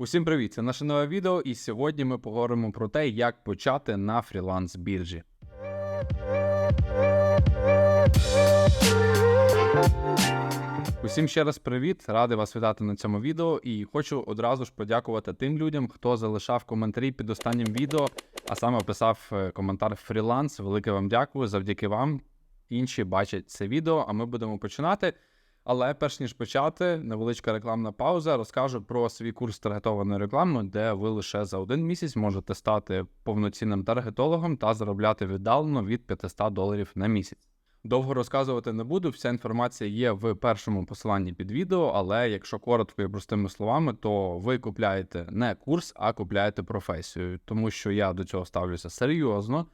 Усім привіт! Це наше нове відео, і сьогодні ми поговоримо про те, як почати на фріланс біржі. Усім ще раз привіт, радий вас вітати на цьому відео. І хочу одразу ж подякувати тим людям, хто залишав коментарі під останнім відео, а саме писав е, коментар фріланс. Велике вам дякую. Завдяки вам інші бачать це відео. А ми будемо починати. Але перш ніж почати, невеличка рекламна пауза. Розкажу про свій курс таргетованої реклами, де ви лише за один місяць можете стати повноцінним таргетологом та заробляти віддалено від 500 доларів на місяць. Довго розказувати не буду. Вся інформація є в першому посиланні під відео. Але якщо коротко і простими словами, то ви купляєте не курс, а купляєте професію, тому що я до цього ставлюся серйозно,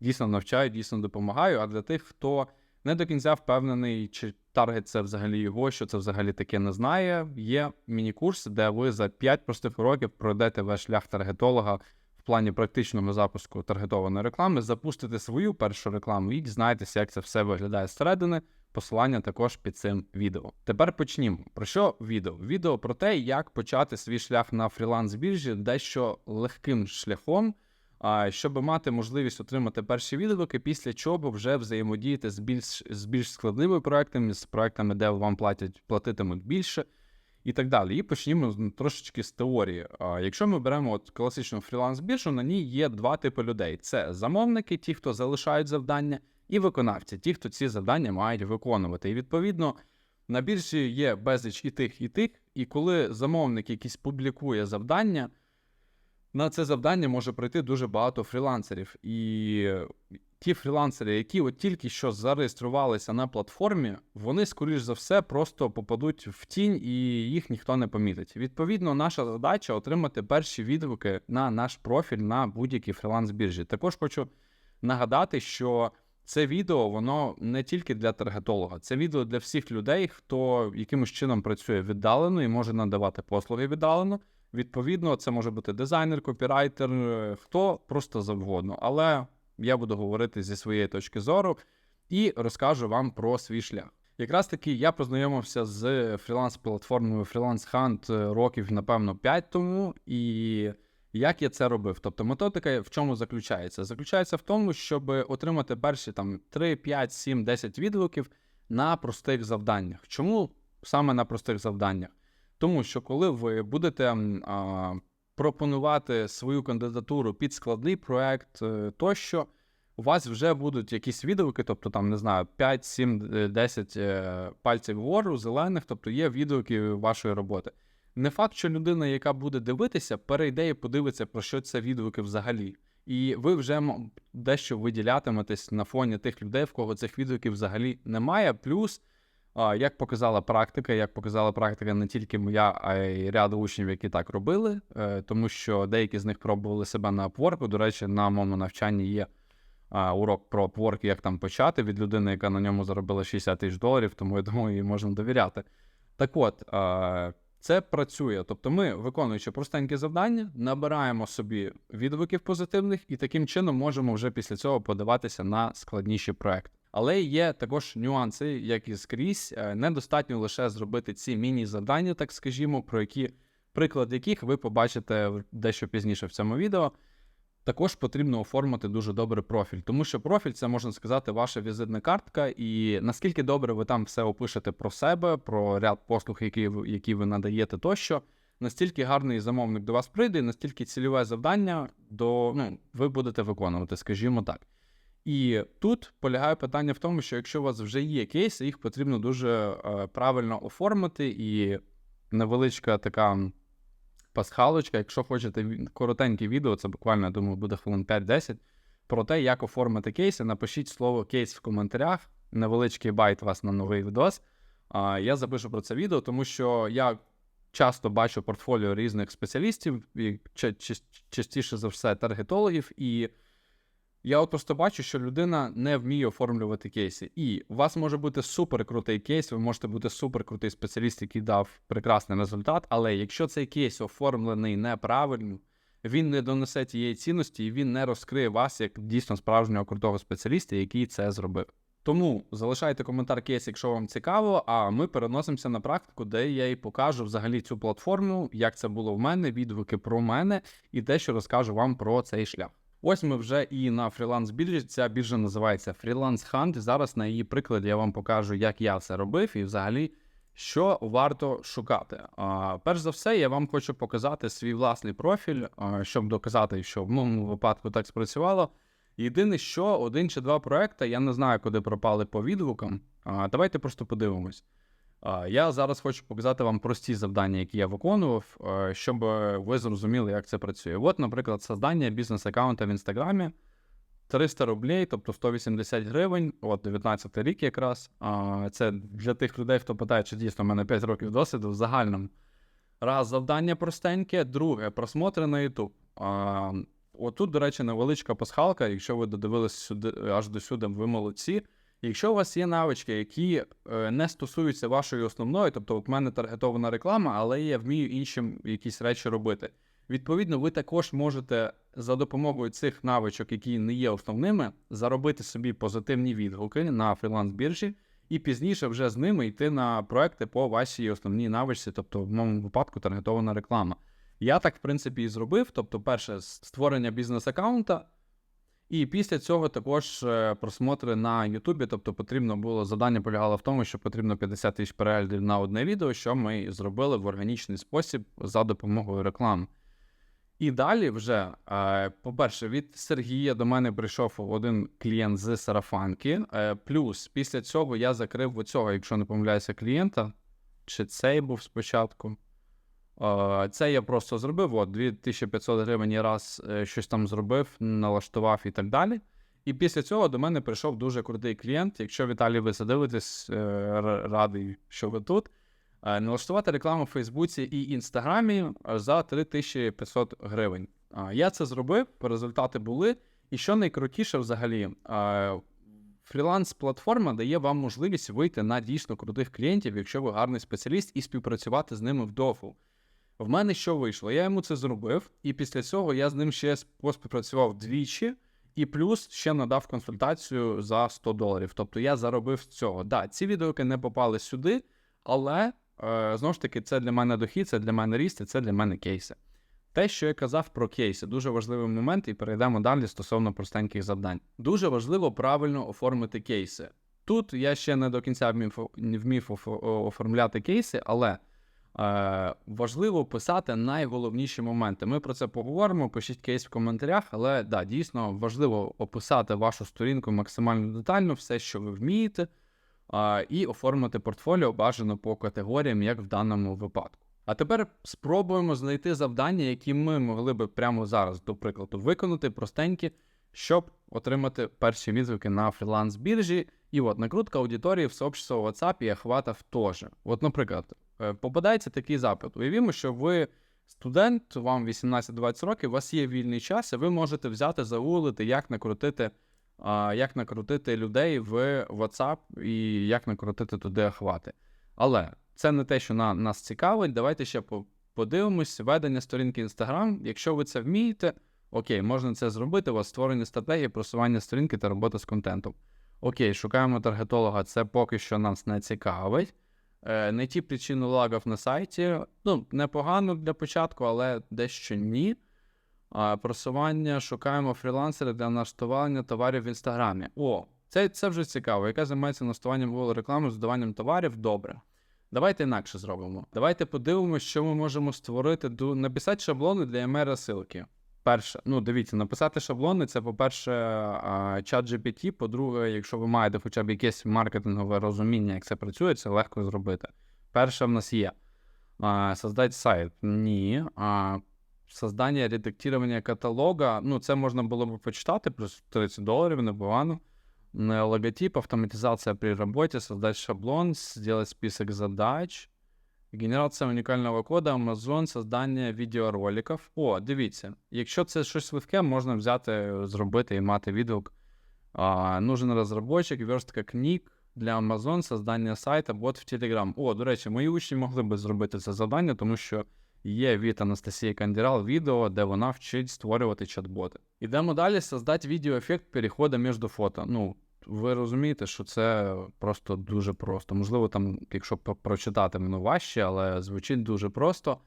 дійсно навчаю, дійсно допомагаю. А для тих, хто не до кінця впевнений, чи таргет це взагалі його, що це взагалі таке не знає. Є міні-курс, де ви за 5 простих уроків пройдете ваш шлях таргетолога в плані практичного запуску таргетованої реклами, запустите свою першу рекламу і дізнаєтеся, як це все виглядає зсередини. Посилання також під цим відео. Тепер почнімо. Про що відео? Відео про те, як почати свій шлях на фріланс біржі дещо легким шляхом щоб мати можливість отримати перші відгуки, після чого вже взаємодіяти з більш з більш складними проектами, з проектами, де вам платять платитимуть більше, і так далі. І почнімо трошечки з теорії. Якщо ми беремо от класичну фріланс-біржу, на ній є два типи людей: це замовники, ті, хто залишають завдання, і виконавці, ті, хто ці завдання мають виконувати. І відповідно. На біржі є безліч і тих, і тих, і коли замовник якийсь публікує завдання, на це завдання може прийти дуже багато фрілансерів. І ті фрілансери, які от тільки що зареєструвалися на платформі, вони, скоріш за все, просто попадуть в тінь і їх ніхто не помітить. Відповідно, наша задача отримати перші відгуки на наш профіль на будь-якій фріланс-біржі. Також хочу нагадати, що це відео воно не тільки для таргетолога, це відео для всіх людей, хто якимось чином працює віддалено і може надавати послуги віддалено. Відповідно, це може бути дизайнер, копірайтер, е, хто просто завгодно. Але я буду говорити зі своєї точки зору і розкажу вам про свій шлях. Якраз таки я познайомився з фріланс-платформою Freelance Hunt е, років, напевно, 5 тому. І як я це робив? Тобто методика в чому заключається? Заключається в тому, щоб отримати перші там 3, 5, 7, 10 відгуків на простих завданнях. Чому саме на простих завданнях? Тому що коли ви будете а, пропонувати свою кандидатуру під складний проект е, тощо, у вас вже будуть якісь відгуки, тобто там, не знаю, 5, 7, е, 10 е, пальців вгору, зелених, тобто є відгуки вашої роботи. Не факт, що людина, яка буде дивитися, перейде і подивиться, про що це відгуки взагалі. І ви вже дещо виділятиметесь на фоні тих людей, в кого цих відгуків взагалі немає. Плюс Як показала практика, як показала практика не тільки моя, а й ряд учнів, які так робили, е, тому що деякі з них пробували себе на Upwork. До речі, на моєму навчанні є урок про Upwork, як там почати від людини, яка на ньому заробила 60 тисяч доларів, тому я думаю, їй можна довіряти. Так от, це працює. Тобто, ми, виконуючи простенькі завдання, набираємо собі відгуків позитивних і таким чином можемо вже після цього подаватися на складніші проекти. Але є також нюанси, як і скрізь. Е, Недостатньо лише зробити ці міні-завдання, так скажімо, про які приклад яких ви побачите дещо пізніше в цьому відео. Також потрібно оформити дуже добре профіль, тому що профіль це можна сказати ваша візитна картка, і наскільки добре ви там все опишете про себе, про ряд послуг, які ви, які ви надаєте тощо, настільки гарний замовник до вас прийде, настільки цільове завдання до ну, ви будете виконувати, скажімо так. І тут полягає питання в тому, що якщо у вас вже є кейси, їх потрібно дуже е, правильно оформити, і невеличка така пасхалочка, якщо хочете коротеньке відео, це буквально, я думаю, буде хвилин 5-10, про те, як оформити кейси, напишіть слово кейс в коментарях, невеличкий байт вас на новий відос. Я запишу про це відео, тому що я часто бачу портфоліо різних спеціалістів, і ча- ча- частіше за все таргетологів, і я от просто бачу, що людина не вміє оформлювати кейси. І у вас може бути супер крутий кейс, ви можете бути супер крутий спеціаліст, який дав прекрасний результат. Але якщо цей кейс оформлений неправильно, він не донесе тієї цінності і він не розкриє вас як дійсно справжнього крутого спеціаліста, який це зробив. Тому залишайте коментар кейс, якщо вам цікаво. А ми переносимося на практику, де я і покажу взагалі цю платформу, як це було в мене, відгуки про мене і те, що розкажу вам про цей шлях. Ось ми вже і на фріланс біржі. Ця біржа називається Freelance Hunt. Зараз на її прикладі я вам покажу, як я це робив, і взагалі. Що варто шукати? А, перш за все, я вам хочу показати свій власний профіль, а, щоб доказати, що в моєму випадку так спрацювало. Єдине, що один чи два проекти, я не знаю, куди пропали по відгукам. А, давайте просто подивимось. Я зараз хочу показати вам прості завдання, які я виконував, щоб ви зрозуміли, як це працює. От, наприклад, создання бізнес-аккаунта в інстаграмі. 300 рублей, тобто 180 гривень, от 19 рік якраз. Це для тих людей, хто питає, чи дійсно в мене 5 років досвіду в загальному. Раз завдання простеньке, друге просмотри на YouTube. Отут, до речі, невеличка пасхалка. Якщо ви додивились сюди аж до сюди, ви молодці. Якщо у вас є навички, які е, не стосуються вашої основної, тобто в мене таргетована реклама, але я вмію інші якісь речі робити. Відповідно, ви також можете за допомогою цих навичок, які не є основними, заробити собі позитивні відгуки на фріланс-біржі, і пізніше вже з ними йти на проекти по вашій основній навичці, тобто в моєму випадку таргетована реклама. Я так, в принципі, і зробив. Тобто, перше створення бізнес-аккаунта, і після цього також е, просмотри на Ютубі. Тобто, потрібно було завдання полягало в тому, що потрібно 50 тисяч переглядів на одне відео, що ми зробили в органічний спосіб за допомогою реклами. І далі вже, е, по-перше, від Сергія до мене прийшов один клієнт з сарафанки. е, Плюс після цього я закрив оцього, якщо не помиляюся, клієнта. Чи цей був спочатку? Е, Це я просто зробив. От 2500 гривень я раз е, щось там зробив, налаштував і так далі. І після цього до мене прийшов дуже крутий клієнт. Якщо Віталій, ви задивитесь, е, радий, що ви тут. Налаштувати рекламу в Фейсбуці і Інстаграмі за 3500 гривень. Я це зробив, результати були. І що найкрутіше взагалі, фріланс-платформа дає вам можливість вийти на дійсно крутих клієнтів, якщо ви гарний спеціаліст, і співпрацювати з ними вдовгу. В мене що вийшло? Я йому це зробив, і після цього я з ним ще поспівпрацював двічі, і плюс ще надав консультацію за 100 доларів. Тобто я заробив з цього. Да, ці відеоки не попали сюди, але е, знову ж таки, це для мене дохід, це для мене ріст, і це для мене кейси. Те, що я казав про кейси, дуже важливий момент, і перейдемо далі стосовно простеньких завдань. Дуже важливо правильно оформити кейси. Тут я ще не до кінця вмів, вмів оф- оформляти кейси, але важливо писати найголовніші моменти. Ми про це поговоримо, пишіть кейс в коментарях, але да, дійсно важливо описати вашу сторінку максимально детально, все, що ви вмієте, е, і оформити портфоліо бажано по категоріям, як в даному випадку. А тепер спробуємо знайти завдання, які ми могли би прямо зараз, до прикладу, виконати простенькі, щоб отримати перші відгуки на фріланс-біржі. І от накрутка аудиторії в сообщество WhatsApp і охватів теж. От, наприклад, е, попадається такий запит. Уявімо, що ви студент, вам 18-20 років, у вас є вільний час, і ви можете взяти, загуглити, як накрутити, як накрутити людей в WhatsApp і як накрутити туди охвати. Але це не те, що на, нас цікавить. Давайте ще подивимось. Ведення сторінки Instagram. Якщо ви це вмієте, окей, можна це зробити. У вас створені стратегії просування сторінки та робота з контентом. Окей, шукаємо таргетолога, це поки що нас не цікавить. Е, Знайти причину лагів на сайті. Ну, непогано для початку, але дещо ні. Просування шукаємо фрілансера для налаштування товарів в інстаграмі. О, це, це вже цікаво. Яка займається налаштуванням Google реклами, з додаванням товарів? Добре. Давайте інакше зробимо. Давайте подивимося, що ми можемо створити. Написати шаблони для email розсилки. Перше, ну дивіться, написати шаблони це, по-перше, чат GPT, по-друге, якщо ви маєте хоча б якесь маркетингове розуміння, як це працює, це легко зробити. Перше в нас є. Создать сайт. Ні. Создання редактування каталога. Ну, це можна було б почитати, плюс 30 доларів, непогано. Логотип, автоматизация при работе, создать шаблон, сделать список задач, генерація унікального кода, Amazon, создання відеороликів. О, дивіться, якщо це щось легке, можна взяти, зробити і мати відгук. А, нужен розробочик, верстка книг для Amazon, создання сайта, бот в Telegram. О, до речі, мої учні могли би зробити це завдання, тому що є від Анастасії Кандірал відео, де вона вчить створювати чат-боти. Ідемо далі, создати відеоефект переходу між фото. Ну, ви розумієте, що це просто дуже просто. Можливо, там, якщо прочитати, воно важче, але звучить дуже просто.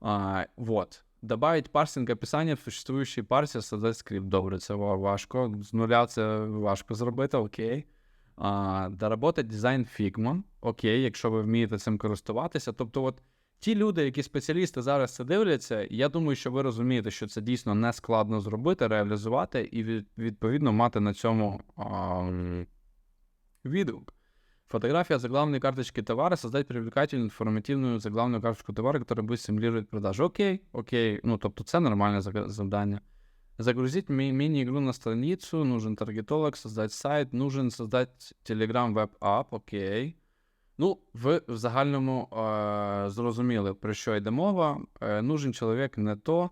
А, вот. Добавить парсинг описання в существуючий парсер, создати скрипт. Добре, це важко. З нуля це важко зробити, окей. А, доработати дизайн Figma. Окей, якщо ви вмієте цим користуватися. Тобто, от ті люди, які спеціалісти зараз це дивляться, я думаю, що ви розумієте, що це дійсно не складно зробити, реалізувати і відповідно мати на цьому а, відгук. Фотография заглавной карточки товара, создать привлекательную информативную заглавную карточку товара, которая будет стимулировать продажу. Окей, окей, ну тобто це нормальне завдання. Загрузить ми- мини-игру на страницу, нужен таргетолог, создать сайт, нужен создать Telegram App, окей. Ну, ви в загальному е- зрозуміли, про що йде мова. Е- нужен чоловік не то.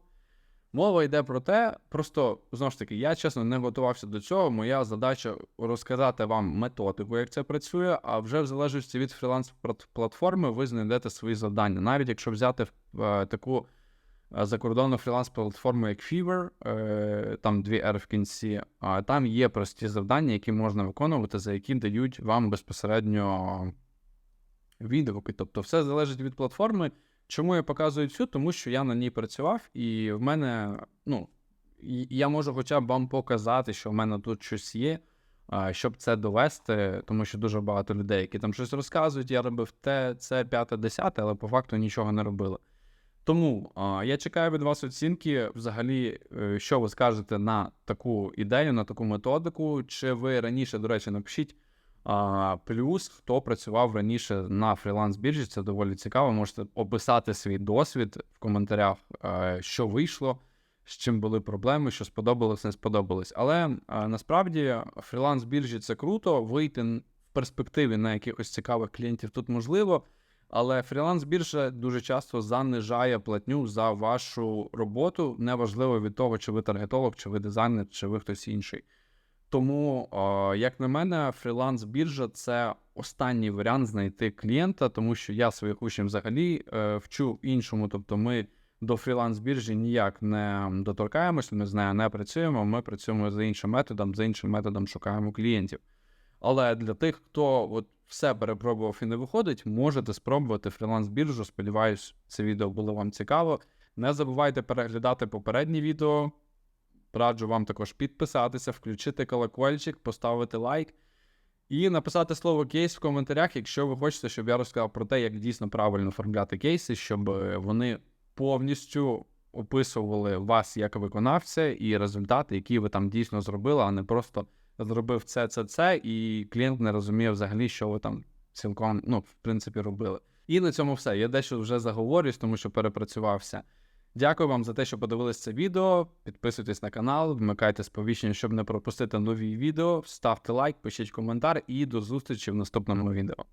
Мова йде про те, просто знову ж таки, я чесно не готувався до цього. Моя задача розказати вам методику, як це працює, а вже в залежності від фріланс-платформи ви знайдете свої завдання. Навіть якщо взяти е, таку е, закордонну фріланс-платформу, як Fiverr, е, там дві R в кінці, а там є прості завдання, які можна виконувати, за які дають вам безпосередньо відгуки. Тобто, все залежить від платформи. Чому я показую цю? Тому що я на ній працював, і в мене, ну, я можу хоча б вам показати, що в мене тут щось є, щоб це довести, тому що дуже багато людей, які там щось розказують, я робив те, це, п'яте, десяте, але по факту нічого не робили. Тому я чекаю від вас оцінки, взагалі, е, що ви скажете на таку ідею, на таку методику. Чи ви раніше, до речі, напишіть. А, плюс, хто працював раніше на фріланс-біржі, це доволі цікаво. Можете описати свій досвід в коментарях, е, що вийшло, з чим були проблеми, що сподобалось, не сподобалось. Але е, насправді фріланс-біржі це круто. Вийти в перспективі на якихось цікавих клієнтів тут можливо. Але фріланс-біржа дуже часто занижає платню за вашу роботу, неважливо від того, чи ви таргетолог, чи ви дизайнер, чи ви хтось інший. Тому, як на мене, фріланс-біржа це останній варіант знайти клієнта, тому що я своїх учнів взагалі е, вчу іншому. Тобто, ми до фріланс-біржі ніяк не доторкаємось, ми з нею не працюємо. Ми працюємо за іншим методом, за іншим методом шукаємо клієнтів. Але для тих, хто от все перепробував і не виходить, можете спробувати фріланс-біржу. Сподіваюсь, це відео було вам цікаво. Не забувайте переглядати попередні відео. Раджу вам також підписатися, включити колокольчик, поставити лайк і написати слово кейс в коментарях, якщо ви хочете, щоб я розказав про те, як дійсно правильно оформляти кейси, щоб е, вони повністю описували вас як виконавця і результати, які ви там дійсно зробили, а не просто зробив це, це, це, і клієнт не розуміє взагалі, що ви там цілком, ну, в принципі, робили. І на цьому все. Я дещо вже заговорюсь, тому що перепрацювався. Дякую вам за те, що подивились це відео. Підписуйтесь на канал, вмикайте сповіщення, щоб не пропустити нові відео. Ставте лайк, пишіть коментар і до зустрічі в наступному відео.